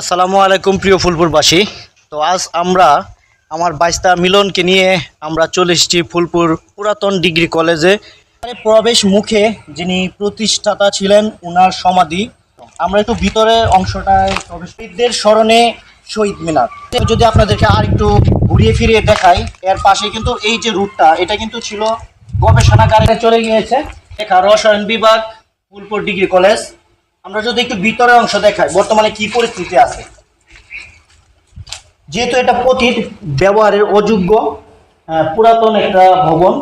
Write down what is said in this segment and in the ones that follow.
আসসালামু আলাইকুম প্রিয় ফুলপুরবাসী। তো আজ আমরা আমার বাইস্তা মিলনকে নিয়ে আমরা চলে এসেছি ফুলপুর পুরাতন ডিগ্রি কলেজে। প্রবেশ মুখে যিনি প্রতিষ্ঠাতা ছিলেন, উনার সমাধি। আমরা একটু ভিতরে অংশটায় প্রবেশবিদদের স্মরণে শহীদ মিনার। যদি আপনাদেরকে আর একটু ঘুরিয়ে ফিরিয়ে দেখাই, এর পাশে কিন্তু এই যে রুটটা, এটা কিন্তু ছিল গবেষণাগারে চলে গিয়েছে। রসায়ন বিভাগ, ফুলপুর ডিগ্রি কলেজ। আমরা যদি একটু ভিতরের অংশ দেখাই, বর্তমানে কি পরিস্থিতি আছে? যেহেতু এটা পতিত ব্যবহারের অযোগ্য পুরাতন একটা ভবন,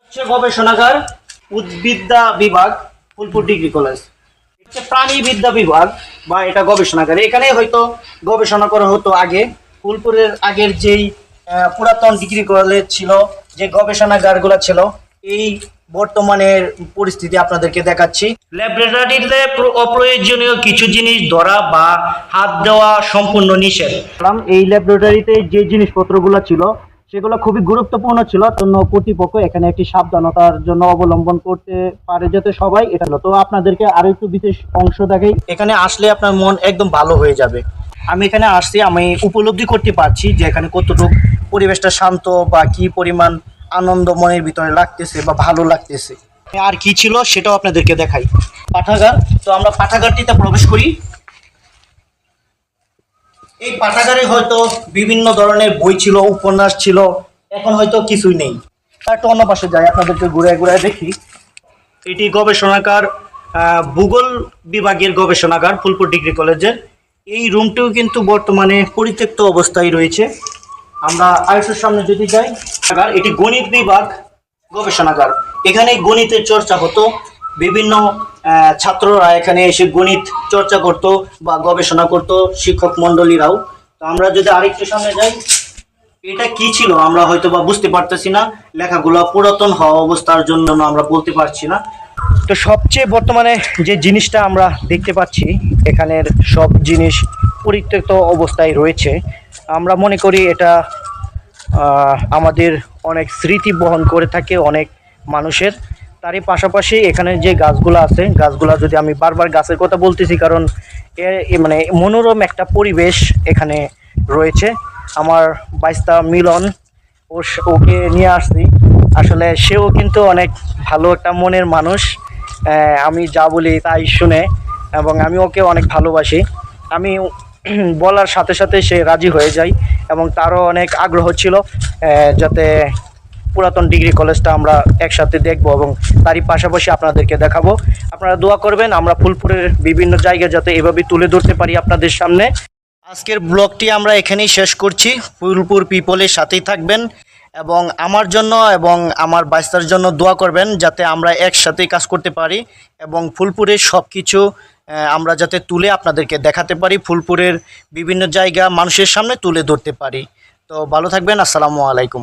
হচ্ছে গবেষণাগার উদ্ভিদ্যা বিভাগ, ফুলপুর ডিগ্রি কলেজ। হচ্ছে প্রাণীবিদ্যা বিভাগ বা এটা গবেষণাগার। এখানে হয়তো গবেষণা করা হতো আগে। ফুলপুরের আগের যেই পুরাতন ডিগ্রি কলেজ ছিল, যে গবেষণাগারগুলো ছিল এই বর্তমানের পরিস্থিতি আপনাদেরকে দেখাচ্ছি। ল্যাবরেটরিতে অপ্রয়োজনীয় কিছু জিনিস ধরা বা হাত দেওয়া সম্পূর্ণ নিষেধ। এই ল্যাবরেটরিতে যে জিনিসপত্রগুলো ছিল সেগুলো খুবই গুরুত্বপূর্ণ ছিল জন্য কর্তৃপক্ষ এখানে একটি সাবধানতার জন্য অবলম্বন করতে পারে যাতে সবাই এটা হলো তো আপনাদেরকে আরও একটু বিশেষ অংশ দেখাই। এখানে আসলে আপনার মন একদম ভালো হয়ে যাবে। আমি এখানে আসছি আমি উপলব্ধি করতে পারছি যে এখানে কতটুকু পরিবেশটা শান্ত বা কি পরিমাণ আনন্দ মনের ভিতরে লাগতেছে বা ভালো লাগতেছে। আর কি ছিল সেটাও আপনাদেরকে দেখাই। পাঠাগার, তো আমরা পাঠাগারটিতে প্রবেশ করি। এই পাঠাগারে হয়তো বিভিন্ন ধরনের বই ছিল, উপন্যাস ছিল, এখন হয়তো কিছুই নেই। তার একটু অন্য পাশে যাই, আপনাদেরকে ঘুরে ঘুরে দেখি। এটি গবেষণাগার ভূগোল বিভাগের গবেষণাগার, ফুলপুর ডিগ্রি কলেজের। এই রুমটিও কিন্তু বর্তমানে পরিত্যক্ত অবস্থায় রয়েছে। আমরা আয়ুষের সামনে যদি যাই এটি গণিত বিভাগ গবেষণাগার। এখানে গণিতের চর্চা হতো। বিভিন্ন ছাত্ররা এখানে এসে গণিত চর্চা করত বা গবেষণা করত শিক্ষক মণ্ডলীরাও। তো আমরা যদি আরেকটু সামনে যাই, এটা কি ছিল আমরা হয়তো বা বুঝতে পারতেছি না। লেখাগুলো পুরাতন হওয়া অবস্থার জন্য আমরা বলতে পারছি না। তো সবচেয়ে বর্তমানে যে জিনিসটা আমরা দেখতে পাচ্ছি, এখানের সব জিনিস পরিত্যক্ত অবস্থায় রয়েছে। আমরা মনে করি এটা আমাদের অনেক স্মৃতি বহন করে থাকে অনেক মানুষের। তারই পাশাপাশি এখানে যে গাছগুলো আছে, গাছগুলো যদি আমি বারবার গাছের কথা বলতেছি, কারণ এ মানে মনোরম একটা পরিবেশ এখানে রয়েছে। আমার বাইস্তা মিলন ও ওকে নিয়ে আসছি। আসলে সেও কিন্তু অনেক ভালো একটা মনের মানুষ। আমি যা বলি তাই শুনে, এবং আমি ওকে অনেক ভালোবাসি। আমি বলার সাথে সাথে সে রাজি হয়ে যায়। এবং তারও অনেক আগ্রহ ছিল যাতে পুরাতন ডিগ্রি কলেজটা আমরা একসাথে দেখব এবং তারই পাশাপাশি আপনাদেরকে দেখাবো। আপনারা দোয়া করবেন, আমরা ফুলপুরের বিভিন্ন জায়গায় যাতে এভাবে তুলে ধরতে পারি আপনাদের সামনে। আজকের ব্লগটি আমরা এখানেই শেষ করছি। ফুলপুর পিপলের সাথেই থাকবেন। এবং আমার জন্য এবং আমার বাইস্তার জন্য দোয়া করবেন যাতে আমরা একসাথেই কাজ করতে পারি এবং ফুলপুরের সব কিছু আমরা যাতে তুলে আপনাদেরকে দেখাতে পারি, ফুলপুরের বিভিন্ন জায়গা মানুষের সামনে তুলে ধরতে পারি। তো ভালো থাকবেন, আসসালামু আলাইকুম।